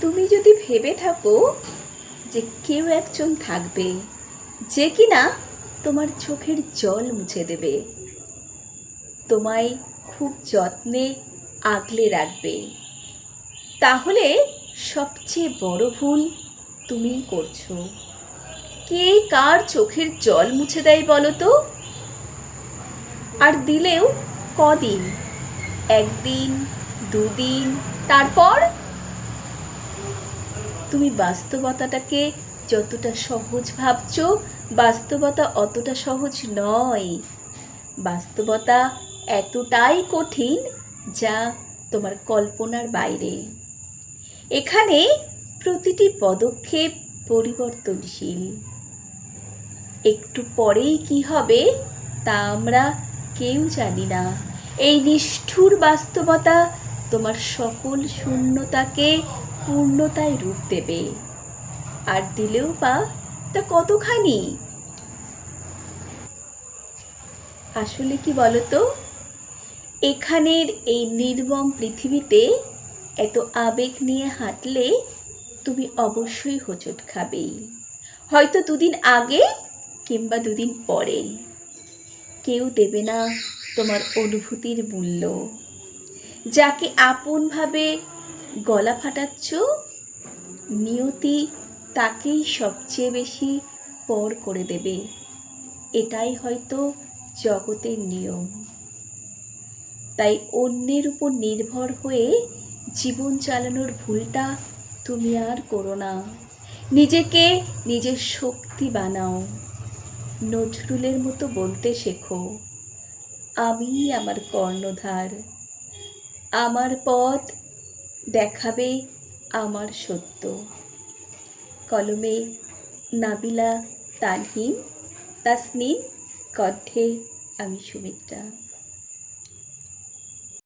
তুমি যদি ভেবে থাকো যে কেউ একজন থাকবে, যে কিনা তোমার চোখের জল মুছে দেবে, তোমায় খুব যত্নে আগলে রাখবে, তাহলে সবচেয়ে বড় ভুল তুমিই করছ। কে কার চোখের জল মুছে দেয় বলো তো? আর দিলেও কদিন, একদিন, দুদিন, তারপর? তুমি বাস্তবতাটাকে যতটা সহজ ভাবছ, বাস্তবতা অতটা সহজ নয়। বাস্তবতা এতটাই কঠিন যা তোমার কল্পনার বাইরে। এখানে প্রতিটি পদক্ষেপ পরিবর্তনশীল। একটু পরেই কি হবে তা আমরা কেউ জানি না। এই নিষ্ঠুর বাস্তবতা তোমার সকল শূন্যতাকে পূর্ণতায় রূপ দেবে। আর দিলেও বা তা কতখানি? আসলে কি বলতো? এখানের এই নির্মম পৃথিবীতে এত আবেগ নিয়ে হাঁটলে তুমি অবশ্যই হোঁচট খাবেই। হয়তো দুদিন আগে কিংবা দুদিন পরে। কেউ দেবে না তোমার অনুভূতির মূল্য। যাকে আপনভাবে গলা ফাটাচ্ছ? নিয়তি তাকেই সবচেয়ে বেশি পর করে দেবে। এটাই হয়তো জগতের নিয়ম। তাই অন্যের উপর নির্ভর হয়ে জীবন চালানোর ভুলটা তুমি আর করো না। নিজেকে নিজের শক্তি বানাও। নজরুলের মতো বলতে শেখো, আমি আমার কর্ণধার। আমার পথ দেখাবে আমার সত্য। কলমে নাবিলা তানহিম তাসনিম কণ্ঠে আমি সুমিত্রা।